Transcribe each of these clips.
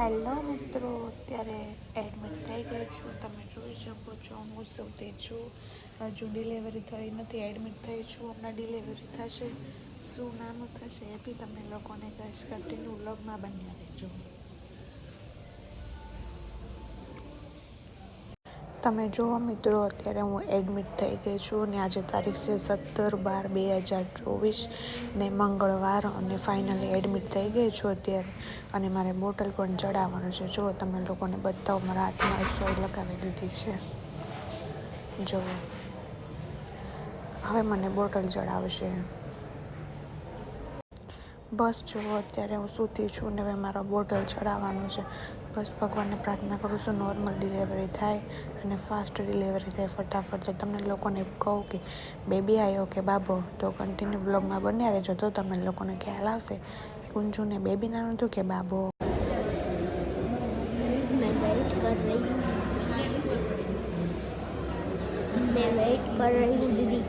Hello મિત્રો, અત્યારે admit થઈ ગઈ છું. તમે જોઈ શકો છો, હું સૌથી છું. હજુ ડિલિવરી થઈ નથી એડમિટ થઈ છું. હમણાં ડિલિવરી થશે. શું નાનું થશે એ બી તમને લોકોને કહીશ કન્ટિન્યુ વ્લોગમાં બન્યા રહેજો. તમે જુઓ મિત્રો, અત્યારે હું એડમિટ થઈ ગઈ છું અને આજે તારીખ છે સત્તર બાર બે હજાર ચોવીસ ને મંગળવાર અને ફાઇનલી એડમિટ થઈ ગઈ છું અત્યારે. અને મારે બોટલ પણ ચડાવવાનું છે. જો તમે લોકોને બતાવો, મારા હાથમાં સોય લગાવી દીધી છે. જો હવે મને બોટલ ચડાવશે. બસ જુઓ અત્યારે હું સૂતી છું ને હવે મારો બોટલ ચડાવવાનું છે બસ ભગવાનને પ્રાર્થના કરું છું નોર્મલ ડિલિવરી થાય અને ફાસ્ટ ડિલિવરી થાય ફટાફટ તો તમને લોકોને કહું કે બેબી આવ્યો કે બાબો તો કન્ટિન્યુ બ્લોગમાં બન્યા રહેજો તો તમને લોકોને ખ્યાલ આવશે કે કુંજુને બેબી નાનું હતું કે બાબો प्लीज मैं वेट कर रही हूँ मैं वेट कर रही हूँ दीदी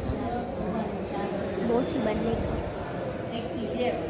बोसी बनने का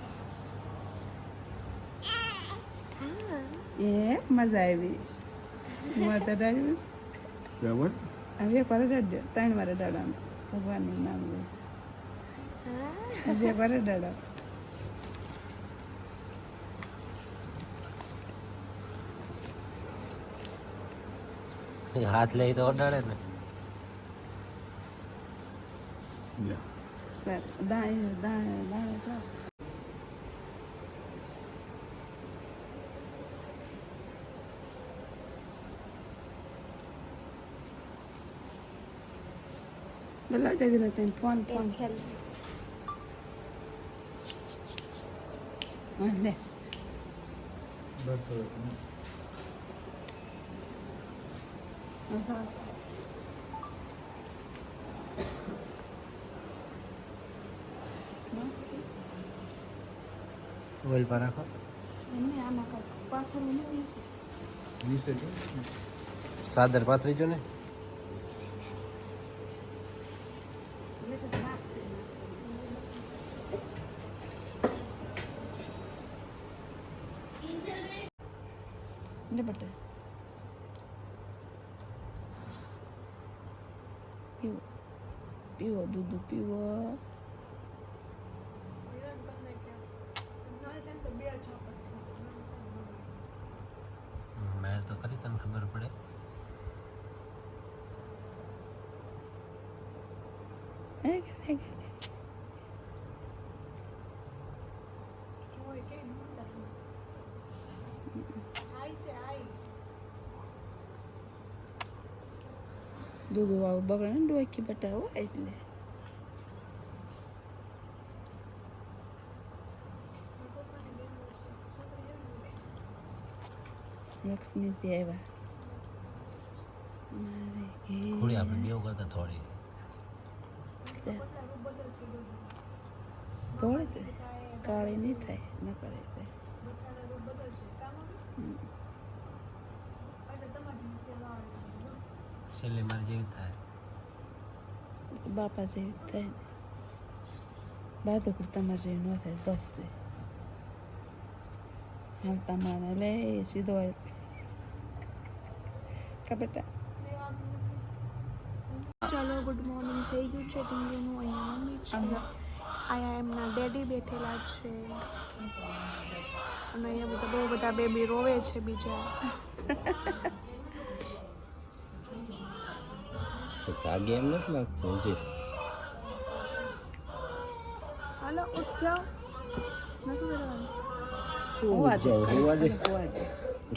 એ મજા આવી. મજા આવી બસ હવે એક વાર રડ્યો ત્રણ વાર રડાડવાનું ભગવાનનું નામ લે. હજી એક વાર રડાડો હાથ લઈ તો અડાડે ને. સર. દાય દાય દાય. બોલાવ જલ્દી ને તમે ફોન ફોન સરસ ઓઇલ પર રાખો જો સાદર પાથરી જો ને લે പെട്ട്. પીવો પીવો દૂધ પીવો મેં તો કરી તને ખબર પડે એ કે કે દૂધ વાળું બગડે ને ડોકી બટાવો એટલે લક્ષ્મીજી આવ્યા મારે થોડી આપણે બેવ કરતા થોડી થોડી કાળી નહીં થાય ન કરે તે હમ. છેલ્લે મારે જેવી થાય. બાપા જેવી થાય બાદુકર તમારે જેવી ન થાય બસ છે. હાલ તમારે લે સીધો કા બેટા? ચાલો ગુડ મોર્નિંગ થઈ ગયું છે ટીંગીનું અહીંયા મમ્મી છે. અહીંયા એમના ડેડી બેઠેલા છે. અને અહીંયા બધા બહુ બધા બેબી રોવે છે બીજા. તો એમ નથી લાગતું હજી. હાલો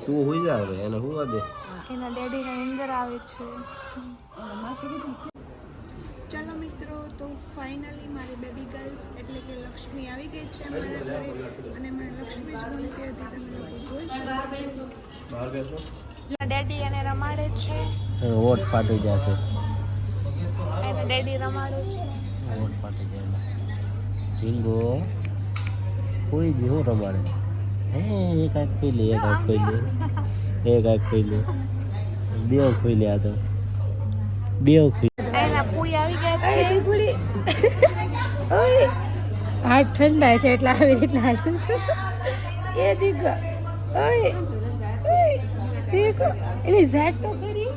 તું હુઈ જા હવે એને હુવા દે. એના ડેડીને આવે છે. ચાલો મિત્રો તો ફાઇનલી મારી બેબી ગર્લ્સ એટલે કે લક્ષ્મી આવી ગઈ છે ઘરે. અને મને લક્ષ્મી જ બનતી હતી તમે લોકો જોઈ શકો ડેડી એને રમાડે છે. ઓટ ફાટી જશે. ડેડી રમાડે છે. ઓટ પાટી ગયેલા. ટીંગો કોઈ જેવો રમાડે હે એક આંખ ખોલી લે આંખ ખોલી એક આંખ ખોલી બે ખોલી આ તો. બે ખોલી એના પૂરી આવી ગયા અરે છે દીકુડી ઓય. હાથ ઠંડા છે એટલે આવી રીતના હાલું છું. એ દીકો ઓય. ઓય. દીકો એની ઝાટ તો કરી